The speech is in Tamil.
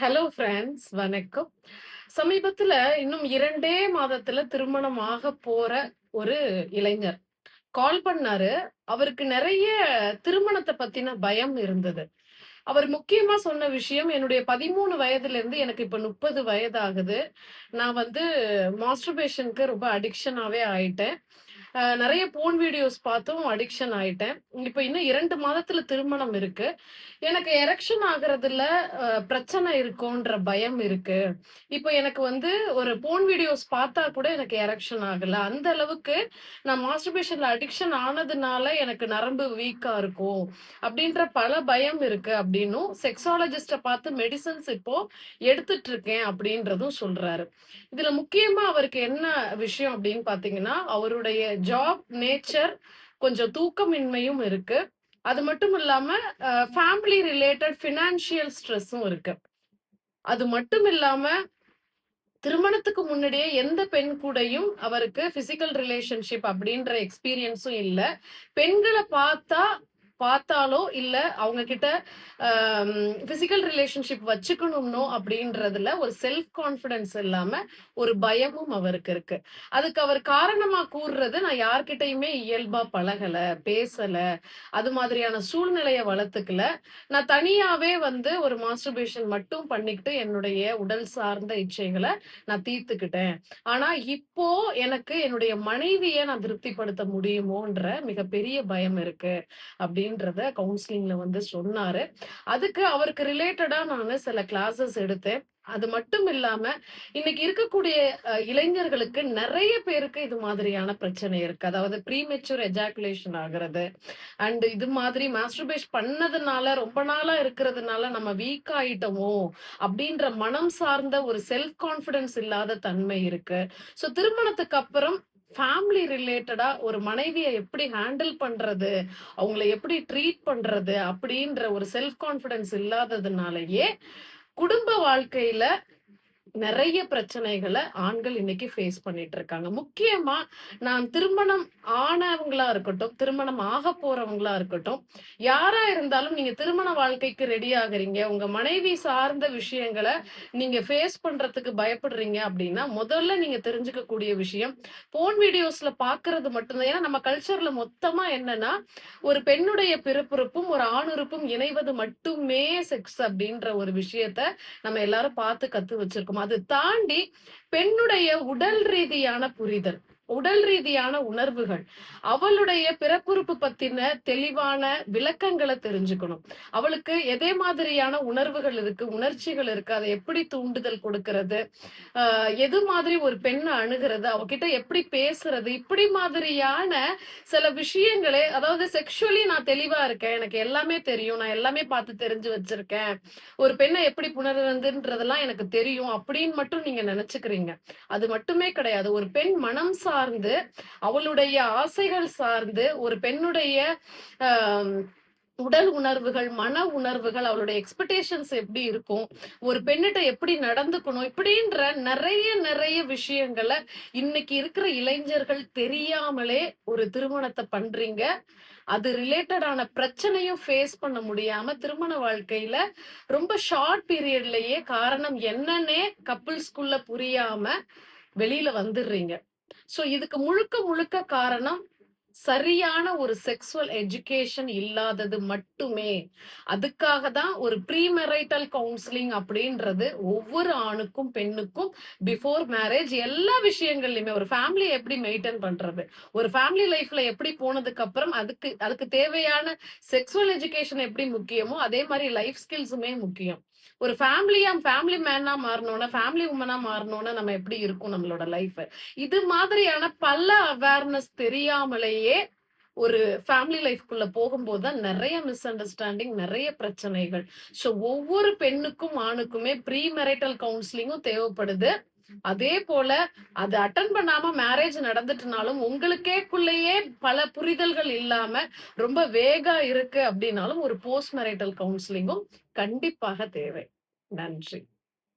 ஹலோ ஃப்ரெண்ட்ஸ் வணக்கம். சமீபத்துல இன்னும் இரண்டே மாதத்துல திருமணம் ஆக போற ஒரு இளைஞர். கால் பண்ணாரு. அவருக்கு நிறைய திருமணத்தை பத்தின பயம் இருந்தது. அவர் முக்கியமா சொன்ன விஷயம் என்னுடைய பதிமூணு வயதுல இருந்து எனக்கு இப்ப முப்பது வயது ஆகுது நான் வந்து மாஸ்டர்பேஷனுக்கு ரொம்ப அடிக்ஷனாவே ஆயிட்டேன். நிறைய போன் வீடியோஸ் பார்த்தும் அடிக்ஷன் ஆயிட்டேன். இப்போ இன்னும் இரண்டு மாதத்துல திருமணம் இருக்கு. எனக்கு எரெக்ஷன் ஆகுறதுல பிரச்சனை இருக்கும்ன்ற பயம் இருக்கு. இப்போ எனக்கு வந்து ஒரு போன் வீடியோஸ் பார்த்தா கூட எனக்கு எரெக்ஷன் ஆகல. அந்த அளவுக்கு நான் மாஸ்டர்பேஷன்ல அடிக்ஷன் ஆனதுனால எனக்கு நரம்பு வீக்கா இருக்கும். அப்படின்ற பல பயம் இருக்கு அப்படின்னும் செக்ஸாலஜிஸ்ட பார்த்து மெடிசன்ஸ் இப்போ எடுத்துட்டு இருக்கேன் அப்படின்றதும் சொல்றாரு. இதுல முக்கியமா அவருக்கு என்ன விஷயம் அப்படின்னு பாத்தீங்கன்னா அவருடைய ஜாப் நேச்சர் கொஞ்சம் தூக்கமின்மையும் இருக்கு. அது மட்டும் இல்லாம ஃபேமிலி ரிலேட்டட் ஃபினான்ஷியல் ஸ்ட்ரெஸ்ஸும் இருக்கு. அது மட்டும் இல்லாம திருமணத்துக்கு முன்னாடியே எந்த பெண் கூடையும் அவருக்கு பிசிக்கல் ரிலேஷன்ஷிப் அப்படின்ற எக்ஸ்பீரியன்ஸும் இல்லை. பெண்களை பார்த்தா பார்த்தாலோ இல்ல அவங்க கிட்ட பிசிக்கல் ரிலேஷன்ஷிப் வச்சுக்கணும்னோ அப்படின்றதுல ஒரு செல்ஃப் கான்பிடன்ஸ் இல்லாம ஒரு பயமும் அவருக்கு இருக்கு. அதுக்கு அவர் காரணமா கூறுறது நான் யார்கிட்டயுமே இயல்பா பழகல பேசல அது மாதிரியான சூழ்நிலையை வளர்த்துக்கல. நான் தனியாவே வந்து ஒரு மாஸ்டர்பேஷன் மட்டும் பண்ணிக்கிட்டு என்னுடைய உடல் சார்ந்த இச்சைகளை நான் தீர்த்துக்கிட்டேன். ஆனா இப்போ எனக்கு என்னுடைய மனைவியை நான் திருப்திப்படுத்த முடியுமோன்ற மிகப்பெரிய பயம் இருக்கு. அப்படின்னு அப்படின்றத கவுன்சிலிங்ல வந்து சொன்னாரு. அதுக்கு அவருக்கு ரிலேட்டடா நான் சில கிளாஸஸ் எடுத்தேன். அது மட்டும் இல்லாம இன்னைக்கு இருக்கக்கூடிய இளைஞர்களுக்கு நிறைய பேருக்கு இது மாதிரியான பிரச்சனை இருக்கு. அதாவது ப்ரீமெச்சூர் எஜாகுலேஷன் ஆகுறது. அண்ட் இது மாதிரி மாஸ்டர்பேஷ் பண்ணதுனால ரொம்ப நாளா இருக்கிறதுனால நம்ம வீக் ஆயிட்டோமோ அப்படின்ற மனம் சார்ந்த ஒரு செல்ஃப் கான்பிடன்ஸ் இல்லாத தன்மை இருக்கு. ஸோ திருமணத்துக்கு அப்புறம் ஃபேமிலி ரிலேட்டடா ஒரு மனைவியை எப்படி ஹேண்டில் பண்றது அவங்கள எப்படி ட்ரீட் பண்றது அப்படின்ற ஒரு செல்ஃப் கான்ஃபிடன்ஸ் இல்லாததுனாலயே குடும்ப வாழ்க்கையில நிறைய பிரச்சனைகளை ஆண்கள் இன்னைக்கு ஃபேஸ் பண்ணிட்டு இருக்காங்க முக்கியமா நான் திருமணம் ஆனவங்களா இருக்கட்டும் திருமணம் ஆக போறவங்களா இருக்கட்டும் யாரா இருந்தாலும் நீங்க திருமண வாழ்க்கைக்கு ரெடி ஆகுறீங்க உங்க மனைவி சார்ந்த விஷயங்களை நீங்க ஃபேஸ் பண்றதுக்கு பயப்படுறீங்க அப்படின்னா முதல்ல நீங்க தெரிஞ்சுக்க கூடிய விஷயம் போன் வீடியோஸ்ல பாக்குறது மட்டும்தான். ஏன்னா நம்ம கல்ச்சர்ல மொத்தமா என்னன்னா ஒரு பெண்ணுடைய பிறப்புறுப்பும் ஒரு ஆணுறுப்பும் இணைவது மட்டுமே செக்ஸ் அப்படின்ற ஒரு விஷயத்த நம்ம எல்லாரும் பார்த்து கத்து வச்சிருக்கோம். அது தாண்டி பெண்ணுடைய உடல் ரீதியான புரிதல். உடல் ரீதியான உணர்வுகள். அவளுடைய பிறப்புறுப்பு பத்தின தெளிவான விளக்கங்களை தெரிஞ்சுக்கணும். அவளுக்கு எதே மாதிரியான உணர்வுகள் இருக்கு உணர்ச்சிகள் இருக்கு அதை எப்படி தூண்டுதல் கொடுக்கறது ஆஹ் எது மாதிரி ஒரு பெண்ணை அணுகிறது அவகிட்ட எப்படி பேசுறது இப்படி மாதிரியான சில விஷயங்களே அதாவது செக்ஷுவலி நான் தெளிவா இருக்கேன் எனக்கு எல்லாமே தெரியும் நான் எல்லாமே பார்த்து தெரிஞ்சு வச்சிருக்கேன் ஒரு பெண்ணை எப்படி புணர்றதுன்றதெல்லாம் எனக்கு தெரியும் அப்படின்னு மட்டும் நீங்க நினைச்சுக்கிறீங்க. அது மட்டுமே கிடையாது. ஒரு பெண் மனம் சார்ந்து அவளுடைய ஆசைகள் சார்ந்து ஒரு பெண்ணுடைய உடல் உணர்வுகள் மன உணர்வுகள் அவளுடைய எக்ஸ்பெக்டேஷன்ஸ் எப்படி இருக்கும் ஒரு பெண்ணிட்ட எப்படி நடந்துக்கணும் இப்படின்ற நிறைய நிறைய விஷயங்களை இன்னைக்கு இருக்கிற இளைஞர்கள் தெரியாமலே ஒரு திருமணத்தை பண்றீங்க. அது ரிலேட்டடான பிரச்சனையும் ஃபேஸ் பண்ண முடியாம திருமண வாழ்க்கையில ரொம்ப ஷார்ட் பீரியட்லயே காரணம் என்னன்னே கப்புள்ஸ்குள்ள புரியாம வெளியில வந்துடுறீங்க. சோ இதுக்கு முழுக்க முழுக்க காரணம் சரியான ஒரு செக்ஸுவல் எஜுகேஷன் இல்லாதது மட்டுமே. அதுக்காக தான் ஒரு ப்ரீமெரைட்டல் கவுன்சிலிங் அப்படின்றது ஒவ்வொரு ஆணுக்கும் பெண்ணுக்கும் பிஃபோர் மேரேஜ் எல்லா விஷயங்கள்லயுமே ஒரு ஃபேமிலியை எப்படி மெயின்டைன் பண்றது? ஒரு ஃபேமிலி லைஃப்ல எப்படி போனதுக்கு அப்புறம் அதுக்கு அதுக்கு தேவையான செக்ஸுவல் எஜுகேஷன் எப்படி முக்கியமோ அதே மாதிரி லைஃப் ஸ்கில்ஸுமே முக்கியம். ஒரு ஃபேமிலியா ஃபேமிலி மேனா மாறணும்னா ஃபேமிலி உமனா மாறணும்னா நம்ம எப்படி இருக்கும் நம்மளோட லைஃப் இது மாதிரியான பல அவேர்னஸ் தெரியாமலேயே ஒரு ஃபேமிலி லைஃப்குள்ள போகும்போது தான் நிறைய மிஸ் அண்டர்ஸ்டாண்டிங் நிறைய பிரச்சனைகள். ஸோ ஒவ்வொரு பெண்ணுக்கும் ஆணுக்குமே ப்ரீ மெரைட்டல் கவுன்சிலிங்கும் தேவைப்படுது. அதே போல அது அட்டன் பண்ணாம மேரேஜ் நடந்துட்டுனாலும் உங்களுக்கேக்குள்ளேயே பல புரிதல்கள் இல்லாம ரொம்ப வேகா இருக்கு அப்படின்னாலும் ஒரு போஸ்ட் மெரைட்டல் கவுன்சிலிங்கும் கண்டிப்பாக தேவை. நன்றி.